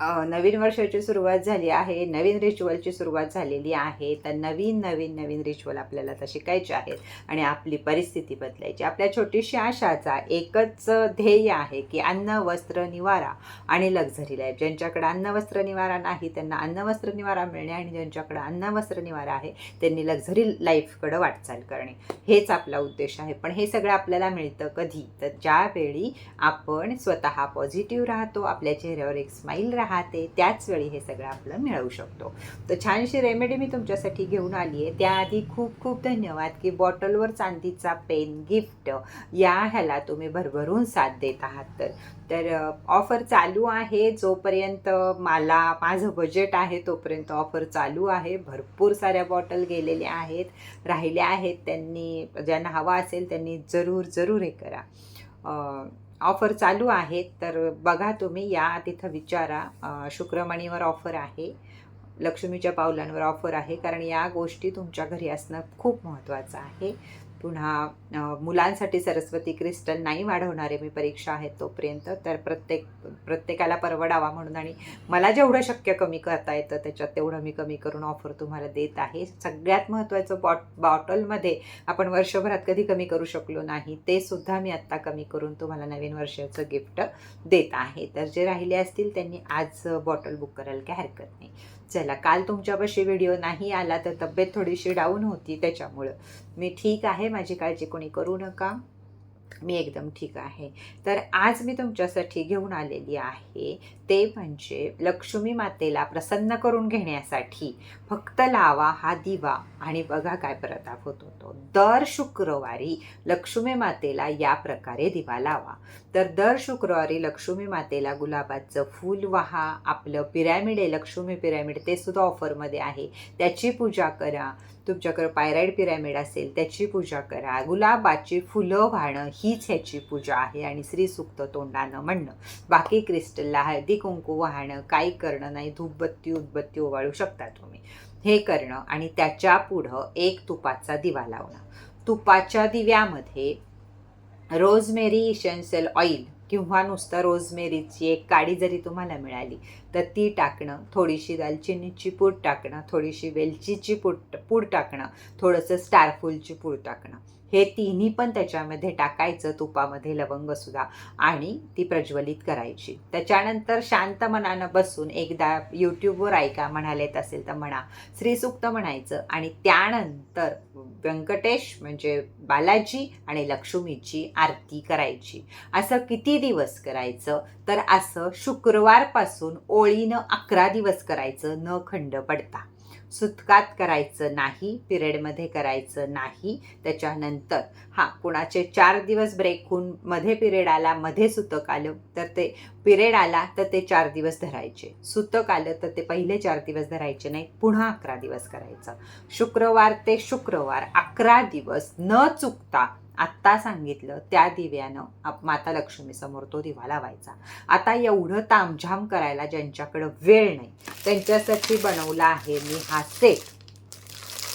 नवीन वर्षाची सुरुवात झाली आहे नवीन रिच्युअलची सुरुवात झालेली आहे. तर नवीन नवीन नवीन रिच्युअल आपल्याला तर शिकायचे आहेत आणि आपली परिस्थिती बदलायची. आपल्या छोटीशी आशाचा एकच ध्येय आहे की अन्न वस्त्र निवारा आणि लक्झरी लाईफ ज्यांच्याकडे अन्न वस्त्र निवारा नाही त्यांना अन्न वस्त्र निवारा मिळणे आणि ज्यांच्याकडे अन्न वस्त्र निवारा आहे त्यांनी लक्झरी लाईफकडे वाटचाल करणे. हेच आपला उद्देश आहे. पण हे सगळं आपल्याला मिळतं कधी? तर ज्यावेळी आपण स्वतः पॉझिटिव्ह राहतो आपल्या चेहऱ्यावर एक स्माईल राहतो राहते त्याच वेळी हे सगळं आपलं मिळवू शकतो. तर छानशी रेमेडी मी तुमच्यासाठी घेऊन आली आहे. त्याआधी खूप खूप धन्यवाद की बॉटलवर चांदीचा पेन गिफ्ट या ह्याला तुम्ही भरभरून साथ देत आहात. तर तर ऑफर चालू आहे जोपर्यंत मला माझं बजेट आहे तोपर्यंत ऑफर चालू आहे. भरपूर साऱ्या बॉटल गेलेल्या आहेत राहिल्या आहेत. त्यांनी ज्यांना हवा असेल त्यांनी जरूर जरूर हे करा. ऑफर चालू आहेत तर बघा तुम्ही या तिथं विचारा. शुक्रमणीवर ऑफर आहे लक्ष्मीच्या पावलांवर ऑफर आहे कारण या गोष्टी तुमच्या घरी असणं खूप महत्त्वाचं आहे. पुन्हा मुलांसाठी सरस्वती क्रिस्टल नाही वाढवणारे मी परीक्षा आहेत तोपर्यंत तर प्रत्येक प्रत्येकाला परवडावा म्हणून आणि मला जेवढं शक्य कमी करता येतं त्याच्यात तेवढं मी कमी करून ऑफर तुम्हाला देत आहे. सगळ्यात महत्त्वाचं बॉट बॉटलमध्ये आपण वर्षभरात कधी कमी करू शकलो नाही ते सुद्धा मी आत्ता कमी करून तुम्हाला नवीन वर्षाचं गिफ्ट देत आहे. तर जे राहिले असतील त्यांनी आज बॉटल बुक करायला काही हरकत नाही. चला काल तुमच्यापाशी व्हिडिओ नाही आला तर तब्येत थोडीशी डाऊन होती त्याच्यामुळं. मी ठीक आहे माझी काळजी कोणी करू नका. मी एकदम ठीक आहे. तर आज मी तुमच्यासाठी घेऊन आलेली आहे ते म्हणजे लक्ष्मी मातेला प्रसन्न करून घेण्यासाठी फक्त लावा हा दिवा. आणि बघा काय प्रताप होतो तो दर शुक्रवारी लक्ष्मी मातेला या प्रकारे दिवा लावा. तर दर शुक्रवारी लक्ष्मी मातेला गुलाबाचं फूल वाहा. आपलं पिरॅमिड आहे लक्ष्मी पिरॅमिड ते सुद्धा ऑफरमध्ये आहे. त्याची पूजा करा. तुमच्याकडं पायराईड पिरॅमिड असेल त्याची पूजा करा. गुलाबाची फुलं वाहणं हीच ह्याची पूजा आहे आणि श्रीसुक्त तोंडानं म्हणणं. बाकी क्रिस्टलला हळदी कुंकू वाहणं काही करणं नाही धूपबत्ती उदबत्ती ओवाळू शकता तुम्ही. हे करणं आणि त्याच्या पुढं एक तुपाचा दिवा लावणं. तुपाच्या दिव्यामध्ये रोजमेरी इशन्शियल ऑइल किंवा नुसतं रोजमेरीची एक काडी जरी तुम्हाला मिळाली तर ती टाकणं थोडीशी दालचिनीची पूड टाकणं थोडीशी वेलचीची पूड पूड टाकणं थोडंसं स्टारफूलची पूड टाकणं. हे तिन्ही पण त्याच्यामध्ये टाकायचं तुपामध्ये लवंगसुद्धा आणि ती प्रज्वलित करायची. त्याच्यानंतर शांत मनानं बसून एकदा यूट्यूबवर ऐका म्हणालेत असेल तर म्हणा. श्रीसुक्त म्हणायचं आणि त्यानंतर व्यंकटेश म्हणजे बालाजी आणि लक्ष्मीची आरती करायची. असं किती दिवस करायचं? तर असं शुक्रवारपासून ओळीनं अकरा दिवस करायचं न खंड पडता. सुतकात करायचं नाही पिरियडमध्ये करायचं नाही. त्याच्यानंतर हां कुणाचे चार दिवस ब्रेक होऊन मध्ये पिरियड आला मध्ये सुतक आलं तर ते पिरियड आला तर ते चार दिवस धरायचे. सुतक आलं तर ते पहिले चार दिवस धरायचे नाही पुन्हा अकरा दिवस करायचं. शुक्रवार ते शुक्रवार अकरा दिवस न चुकता आत्ता सांगितलं त्या दिव्यानं आप- माता लक्ष्मीसमोर तो दिवा लावायचा. आता एवढं तामझाम करायला ज्यांच्याकडं वेळ नाही त्यांच्यासाठी बनवला आहे मी हा सेट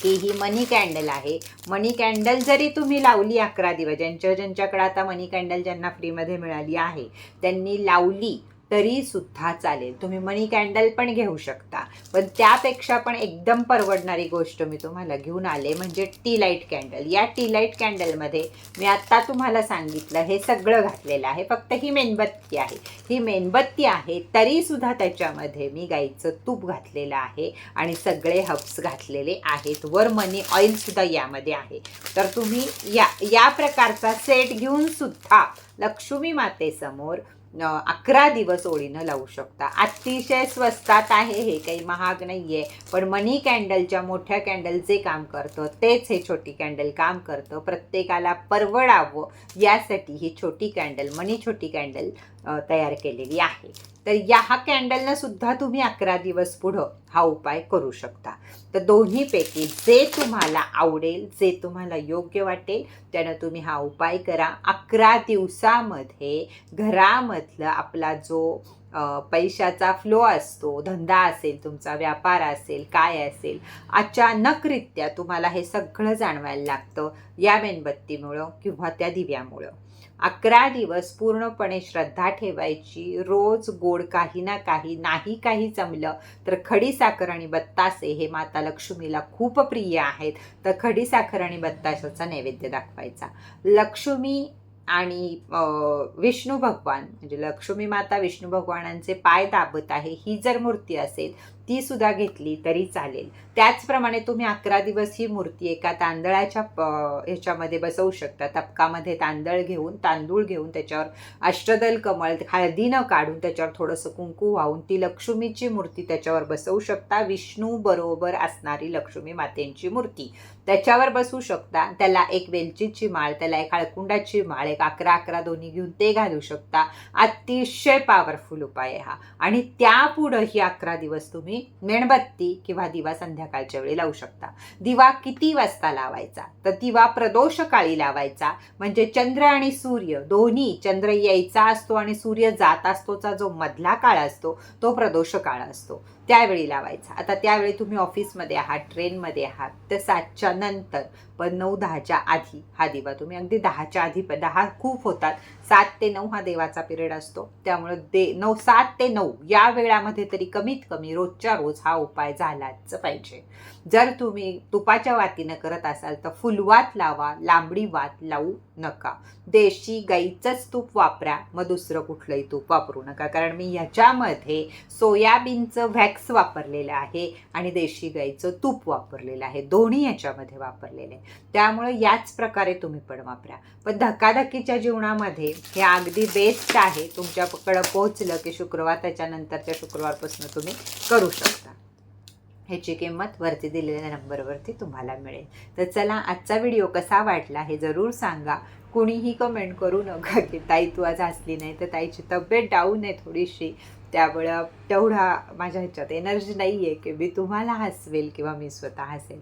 की ही मनी कॅन्डल आहे. मनी कॅन्डल जरी तुम्ही लावली अकरा दिवस ज्यांच्या ज्यांच्याकडे आता मनी कॅन्डल ज्यांना फ्रीमध्ये मिळाली आहे त्यांनी लावली तरी सुद्धा चालेल. तुम्ही मनी कॅन्डल पण घेऊ शकता. पण त्यापेक्षा पण एकदम परवडणारी गोष्ट मी तुम्हाला घेऊन आले म्हणजे टी लाइट कॅन्डल. या टी लाइट कॅन्डलमध्ये मी आत्ता तुम्हाला सांगितलं हे सगळं घातलेलं आहे. फक्त ही मेणबत्ती आहे. ही मेणबत्ती आहे तरीसुद्धा त्याच्यामध्ये मी गाईचं तूप घातलेलं आहे आणि सगळे हब्स घातलेले आहेत. वर मनी ऑइलसुद्धा यामध्ये आहे. तर तुम्ही या या प्रकारचा सेट घेऊन सुद्धा लक्ष्मी मातेसमोर अकरा दिवस ओळीनं लावू शकता. अतिशय स्वस्तात आहे हे काही महाग नाही आहे पण मनी कॅन्डलच्या मोठ्या कॅन्डल जे काम करतं तेच हे छोटी कॅन्डल काम करतं. प्रत्येकाला परवडावं यासाठी ही छोटी कॅन्डल मनी छोटी कॅन्डल तयार केलेली आहे. तर या हा कॅन्डलनं सुद्धा तुम्ही अकरा दिवस पुढं हा उपाय करू शकता. तर दोन्हीपैकी जे तुम्हाला आवडेल जे तुम्हाला योग्य वाटेल त्यानं तुम्ही हा उपाय करा. अकरा दिवसामध्ये घरामधलं आपला जो पैशाचा फ्लो असतो धंदा असेल तुमचा व्यापार असेल काय असेल अचानकरित्या तुम्हाला हे सगळं जाणवायला लागतं या मेणबत्तीमुळं किंवा त्या दिव्यामुळं. अकरा दिवस पूर्णपणे श्रद्धा ठेवायची रोज गोड काही ना काही नाही काही जमलं तर खडी साखर आणि बत्तासे हे माता लक्ष्मीला खूप प्रिय आहेत. तर खडी साखर आणि बत्ताशाचा नैवेद्य दाखवायचा. लक्ष्मी आणि विष्णू भगवान म्हणजे लक्ष्मी माता विष्णू भगवानांचे पाय दाबत आहे ही जर मूर्ती असेल ती सुद्धा घेतली तरी चालेल. त्याचप्रमाणे तुम्ही अकरा दिवस ही मूर्ती एका तांदळाच्या प ह्याच्यामध्ये बसवू शकता. तपकामध्ये तांदळ घेऊन तांदूळ घेऊन त्याच्यावर अष्टदल कमळ हळदीनं काढून त्याच्यावर थोडंसं कुंकू वाहून ती लक्ष्मीची मूर्ती त्याच्यावर बसवू शकता. विष्णू बरोबर असणारी लक्ष्मी मातेंची मूर्ती त्याच्यावर बसवू शकता. त्याला एक वेलचीची माळ त्याला एक हळकुंडाची माळ एक अकरा अकरा दोन्ही घेऊन ते घालू शकता. अतिशय पॉवरफुल उपाय हा. आणि त्यापुढं ही अकरा दिवस तुम्ही मेणबत्ती किंवा दिवा संध्याकाळच्या वेळी लावू शकता. दिवा किती वाजता लावायचा? तर दिवा प्रदोष काळी लावायचा. म्हणजे चंद्र आणि सूर्य दोन्ही चंद्र यायचा असतो आणि सूर्य जात असतोचा जो मधला काळ असतो तो प्रदोष काळ असतो. त्यावेळी लावायचा. आता त्यावेळी तुम्ही ऑफिसमध्ये आहात ट्रेनमध्ये आहात तर सातच्या नंतर पण नऊ दहाच्या आधी हा दिवा तुम्ही अगदी दहाच्या आधी पण दहा खूप होतात. सात ते नऊ हा देवाचा पिरियड असतो. त्यामुळे दे नऊ सात ते नऊ या वेळामध्ये तरी कमीत कमी रोजच्या रोज हा उपाय झालाच पाहिजे. जर तुम्ही तुपाच्या वातीनं करत असाल तर फुलवात लावा लांबडी वात लावू नका. देशी गाईचंच तूप वापरा मग दुसरं कुठलंही तूप वापरू नका. कारण मी ह्याच्यामध्ये सोयाबीनचं व्हॅक्स वापरलेलं आहे आणि देशी गाईचं तूप वापरलेलं आहे. दोन्ही याच्यामध्ये वापरलेले आहे त्यामुळे याच प्रकारे तुम्ही पण वापरा. पण धकाधकीच्या जीवनामध्ये हे अगदी बेस्ट आहे. तुमच्याकडं पोहोचलं की शुक्रवार त्याच्यानंतरच्या शुक्रवारपासून तुम्ही करू शकता. ह्याची किंमत वरती दिलेल्या नंबरवरती तुम्हाला मिळेल. तर चला आजचा व्हिडिओ कसा वाटला हे जरूर सांगा. कुणीही कमेंट करू नका की ताई तू आज हसली नाही तर ताईची तब्येत डाऊन आहे थोडीशी. त्यामुळं तेवढा माझ्या ह्याच्यात एनर्जी नाही आहे की मी तुम्हाला हसवेल किंवा मी स्वतः हसेल.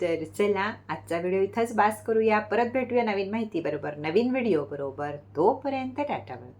तर चला आजचा व्हिडिओ इथंच बास करूया. परत भेटूया नवीन माहिती बरोबर नवीन व्हिडिओ बरोबर. तोपर्यंत टाटा बाय